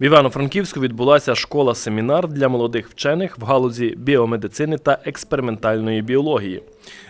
В Івано-Франківську відбулася школа-семінар для молодих вчених в галузі біомедицини та експериментальної біології.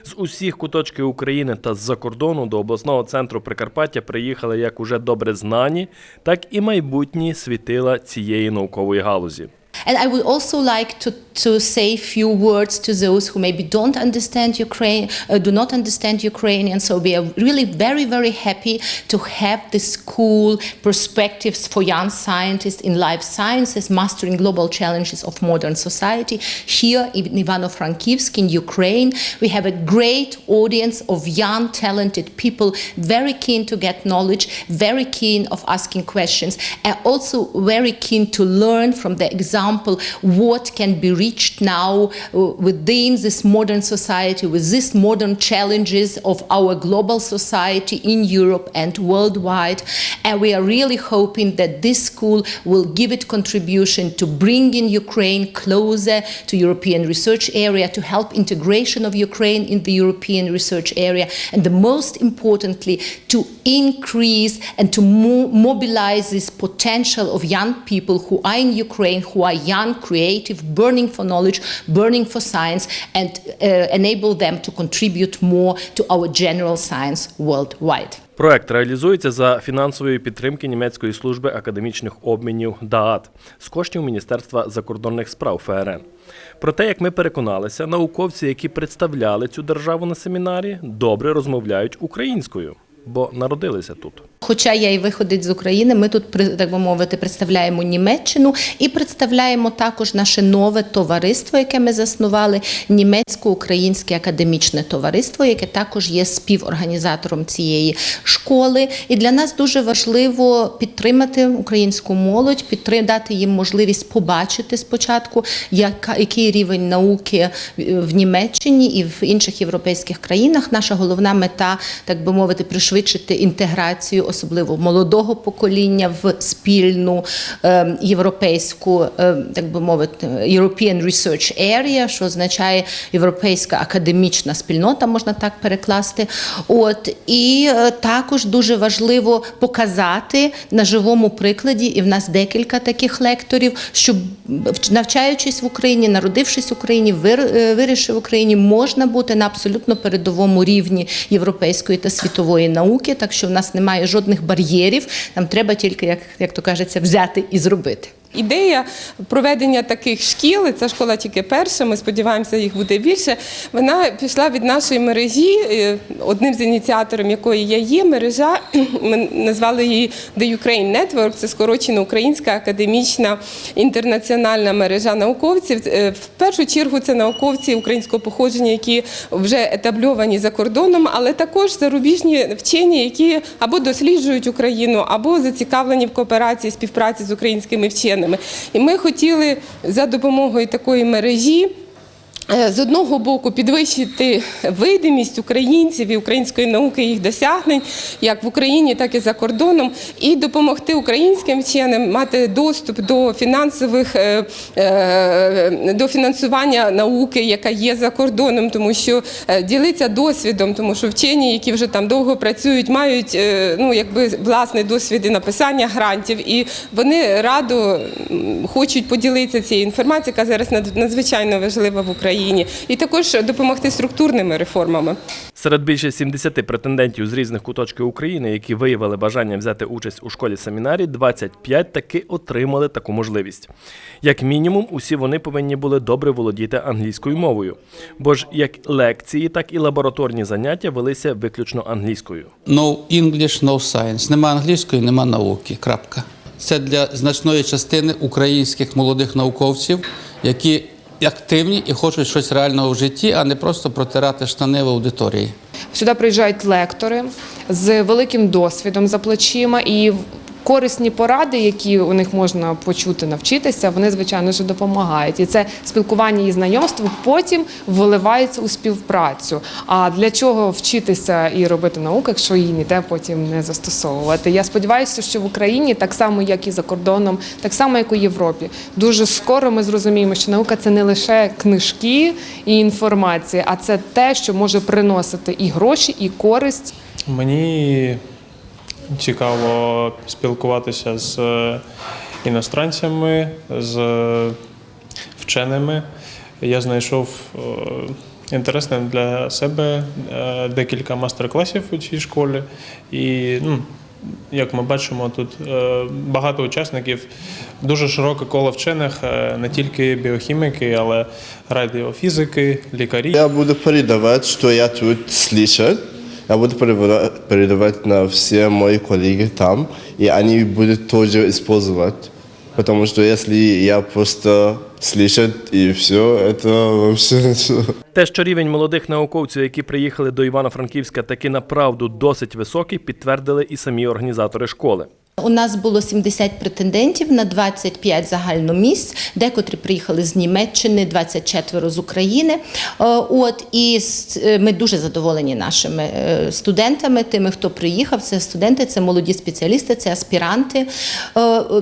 З усіх куточків України та з-за кордону до обласного центру Прикарпаття приїхали як уже добре знані, так і майбутні світила цієї наукової галузі. And I would also like to, to say a few words to those who maybe don't understand Ukraine, uh, do not understand Ukrainian. So we are really very, very happy to have this cool perspectives for young scientists in life sciences, mastering global challenges of modern society. Here in Ivano-Frankivsk in Ukraine, we have a great audience of young, talented people, very keen to get knowledge, very keen of asking questions, and also very keen to learn from the example what can be reached now uh, within this modern society, with these modern challenges of our global society in Europe and worldwide. And we are really hoping that this school will give its contribution to bringing Ukraine closer to European research area, to help integration of Ukraine in the European research area, and the most importantly, to increase and to mo- mobilize this potential of young people who are in Ukraine, who are young, creative, burning for knowledge, burning for science, and uh, enable them to contribute more to our general science worldwide. Проект реалізується за фінансової підтримки німецької служби академічних обмінів ДААТ з коштів Міністерства закордонних справ ФРН. Про те, як ми переконалися, науковці, які представляли цю державу на семінарі, добре розмовляють українською, бо народилися тут. Хоча я і виходить з України, ми тут так би мовити представляємо Німеччину і представляємо також наше нове товариство, яке ми заснували, німецько-українське академічне товариство, яке також є співорганізатором цієї школи. І для нас дуже важливо підтримати українську молодь, дати їм можливість побачити спочатку, який рівень науки в Німеччині і в інших європейських країнах. Наша головна мета, так би мовити, пришвидшити інтеграцію, особливо молодого покоління в спільну е, європейську, е, так би мовити, European Research Area, що означає європейська академічна спільнота, можна так перекласти. От і е, також дуже важливо показати на живому прикладі, і в нас декілька таких лекторів, вч- навчаючись в Україні, народившись в Україні, е, вирішив в Україні, можна бути на абсолютно передовому рівні європейської та світової науки, так що в нас немає жодних бар'єрів. Нам треба тільки, як, як то кажеться, взяти і зробити. Ідея проведення таких шкіл, ця школа тільки перша, ми сподіваємося, їх буде більше. Вона пішла від нашої мережі, е, одним з ініціаторів якої я є. Мережа ми назвали її The Ukraine Network, це скорочено українська академічна інтернаціональна мережа науковців. Е, В першу чергу це науковці українського походження, які вже етабльовані за кордоном, але також зарубіжні вчені, які або досліджують Україну, або зацікавлені в кооперації співпраці з українськими вченими. І ми хотіли за допомогою такої мережі. Е, З одного боку підвищити видимість українців і української науки їх досягнень, як в Україні, так і за кордоном, і допомогти українським вченим мати доступ до фінансових е, е, до фінансування науки, яка є за кордоном, тому що ділиться досвідом, тому що вчені, які вже там довго працюють, мають ну якби власний досвід і написання грантів, і вони радо хочуть поділитися цією інформацією, яка зараз над- надзвичайно важлива в Україні, і також допомогти структурними реформами. Серед більше 70 претендентів з різних куточків України, які виявили бажання взяти участь у школі семінарі, 25 таки отримали таку можливість. Як мінімум, усі вони повинні були добре володіти англійською мовою, бо ж як лекції, так і лабораторні заняття велися виключно англійською. No English, no science. Нема англійської, нема науки. Крапка. Це для значної частини українських молодих науковців, які активні і хочуть щось реального в житті, а не просто протирати штани в аудиторії. Сюди приїжджають лектори з великим досвідом за плечима і корисні поради, які у них можна почути, навчитися, вони звичайно ж допомагають. І це спілкування і знайомство потім виливається у співпрацю. А для чого вчитися і робити науку, якщо її ніде потім не застосовувати? Я сподіваюся, що в Україні так само, як і за кордоном, так само як у Європі, дуже скоро ми зрозуміємо, що наука це не лише книжки і інформація, а це те, що може приносити і гроші, і користь. Мені цікаво спілкуватися з е, іностранцями, з вченими. Я знайшов е, інтересним для себе е, декілька мастер-класів у цій школі. І ну, як ми бачимо, тут е, багато учасників, дуже широке коло вчених, е, не тільки біохіміки, але радіофізики, лікарі. Я буду передавать, что я тут слышал. Я буду передавать на все мои коллеги там, и они будут тоже использовать. Потому что если я просто слышать и все, это вообще... Те, що рівень молодих науковців, які приїхали до Івано-Франківська, таки направду досить високий, підтвердили і самі організатори школи. У нас було 70 претендентів на 25 загальномісць, декотрі приїхали з Німеччини, 24 з України. Е, От і е, ми дуже задоволені нашими е, студентами, тими, хто приїхав. Це студенти, це молоді спеціалісти, це аспіранти.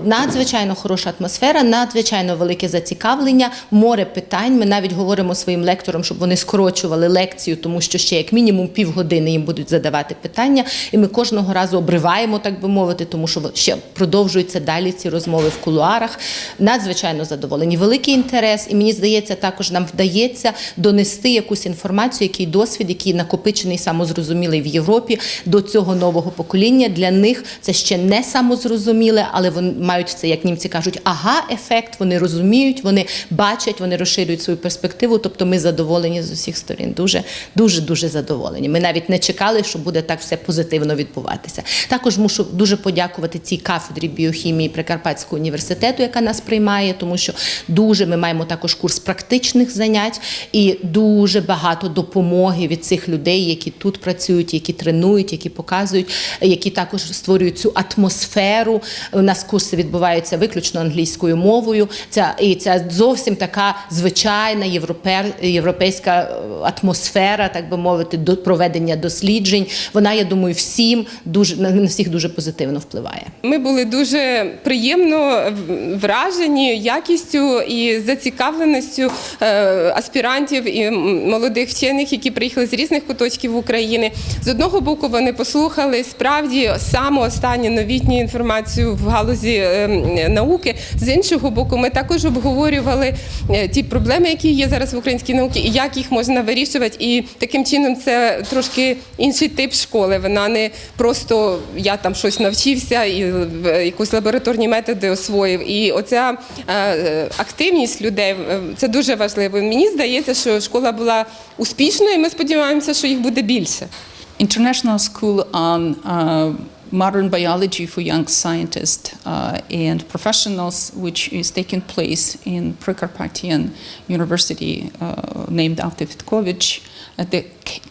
Надзвичайно хороша атмосфера, надзвичайно велике зацікавлення, море питань. Ми навіть говоримо своїм лекторам, щоб вони скорочували лекцію, тому що ще як мінімум півгодини їм будуть задавати питання. І ми кожного разу обриваємо, так би мовити, тому що ще продовжуються далі ці розмови в кулуарах. Надзвичайно задоволені. Великий інтерес, і мені здається, також нам вдається донести якусь інформацію, який досвід, який накопичений, самозрозумілий в Європі до цього нового покоління. Для них це ще не самозрозуміле, але вони мають це, як німці кажуть, ага, ефект. Вони розуміють, вони бачать, вони розширюють свою перспективу. Тобто ми задоволені з усіх сторін. Дуже, дуже, дуже задоволені. Ми навіть не чекали, що буде так все позитивно відбуватися. Також мушу дуже подякувати цій кафедрі біохімії Прикарпатського університету, яка нас приймає, тому що дуже ми маємо також курс практичних занять і дуже багато допомоги від цих людей, які тут працюють, які тренують, які показують, які також створюють цю атмосферу. У нас курси відбуваються виключно англійською мовою. Це і це зовсім така звичайна європер, європейська е, атмосфера, так би мовити, до проведення досліджень. Вона, я думаю, всім дуже на всіх дуже позитивно впливає. Ми були дуже приємно вражені якістю і зацікавленістю е, аспірантів і молодих вчених, які приїхали з різних куточків України. З одного боку, вони послухали справді саму останню новітню інформацію в галузі е, науки. З іншого боку, ми також обговорювали е, ті проблеми, які є зараз в українській науці, і як їх можна вирішувати. І таким чином це трошки інший тип школи. Вона не просто я там щось навчився і е, якісь лабораторні методи освоїв. І оця е, е, активність людей е, це дуже важливо. Мені здається, що школа була успішною. і Ми сподіваємося, що їх буде більше. international school on uh, modern biology for young scientists uh, and professionals, which is taking place in Prekarpatian University, uh, named after Vitkovich. Uh, the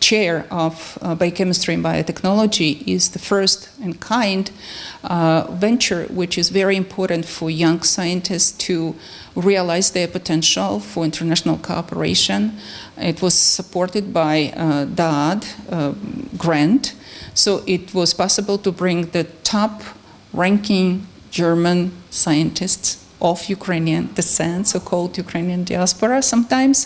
chair of uh, biochemistry and biotechnology is the first in kind uh, venture, which is very important for young scientists to realize their potential for international cooperation. It was supported by uh, DAAD uh, grant, so it was possible to bring the top ranking German scientists of Ukrainian descent, so-called Ukrainian diaspora sometimes,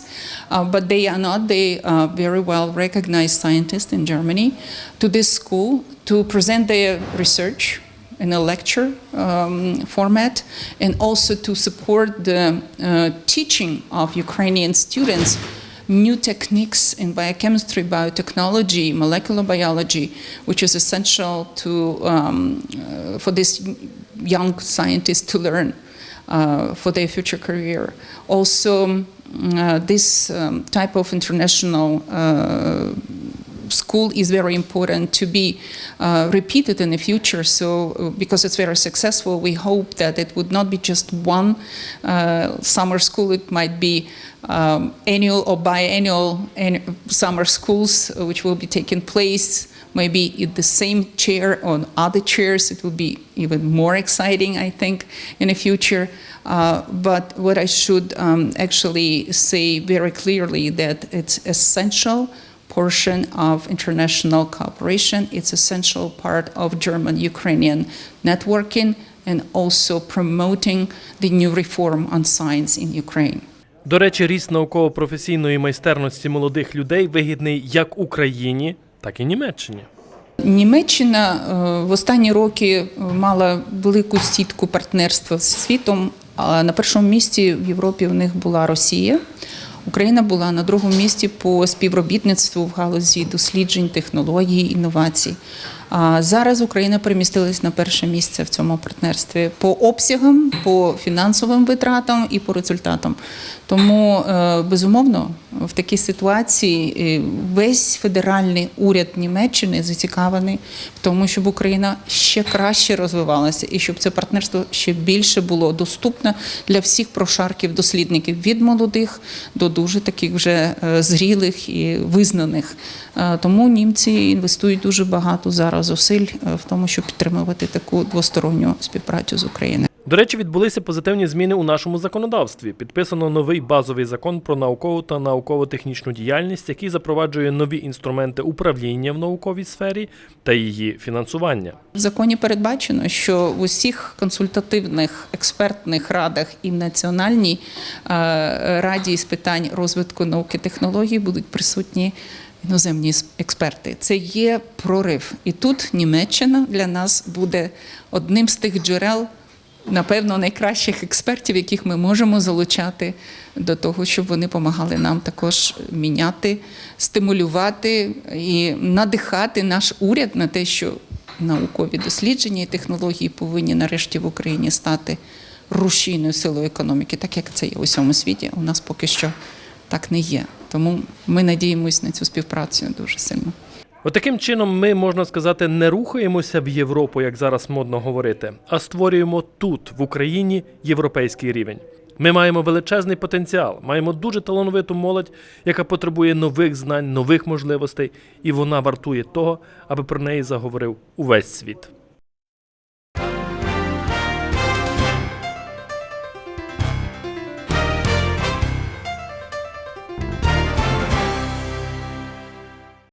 uh, but they are not. They are very well recognized scientists in Germany to this school to present their research in a lecture um, format and also to support the uh, teaching of Ukrainian students new techniques in biochemistry, biotechnology, molecular biology, which is essential to, um, uh, for these young scientists to learn uh, for their future career. Also, mm, uh, this um, type of international uh, school is very important to be uh, repeated in the future. So, uh, because it's very successful, we hope that it would not be just one uh, summer school. It might be um, annual or biannual an- summer schools, uh, which will be taking place. Maybe in the same chair on other chairs, it will be even more exciting, I think, in the future. Uh, but what I should um, actually say very clearly that it's essential portion of international cooperation. It's essential part of German-Ukrainian networking and also promoting the new reform on science in Ukraine. До речі, ріст науково-професійної майстерності молодих людей вигідний як Україні, так і Німеччині. Німеччина е, в останні роки е, мала велику сітку партнерства з світом. А на першому місці в Європі в них була Росія. Україна була на другому місці по співробітництву в галузі досліджень, технологій, інновацій. Зараз Україна перемістилась на перше місце в цьому партнерстві по обсягам, по фінансовим витратам і по результатам. Тому, е, безумовно, в такій ситуації е, весь федеральний уряд Німеччини зацікавлений в тому, щоб Україна ще краще розвивалася і щоб це партнерство ще більше було доступне для всіх прошарків дослідників від молодих до дуже таких вже е, зрілих і визнаних. Тому німці інвестують дуже багато зараз зусиль е, в тому, щоб підтримувати таку двосторонню співпрацю з Україною. До речі, відбулися позитивні зміни у нашому законодавстві. Підписано новий базовий закон про наукову та науково-технічну діяльність, який запроваджує нові інструменти управління в науковій сфері та її фінансування. В законі передбачено, що в усіх консультативних експертних радах і в національній е, раді з питань розвитку науки і технологій будуть присутні іноземні експерти. Це є прорив. І тут Німеччина для нас буде одним з тих джерел. Напевно, найкращих експертів, яких ми можемо залучати до того, щоб вони допомагали нам також міняти, стимулювати і надихати наш уряд на те, що наукові дослідження і технології повинні нарешті в Україні стати рушійною силою економіки, так як це є у всьому світі. У нас поки що так не є. Тому ми надіємось на цю співпрацю дуже сильно. Отаким чином ми, можна сказати, не рухаємося в Європу, як зараз модно говорити, а створюємо тут, в Україні, європейський рівень. Ми маємо величезний потенціал, маємо дуже талановиту молодь, яка потребує нових знань, нових можливостей, і вона вартує того, аби про неї заговорив увесь світ.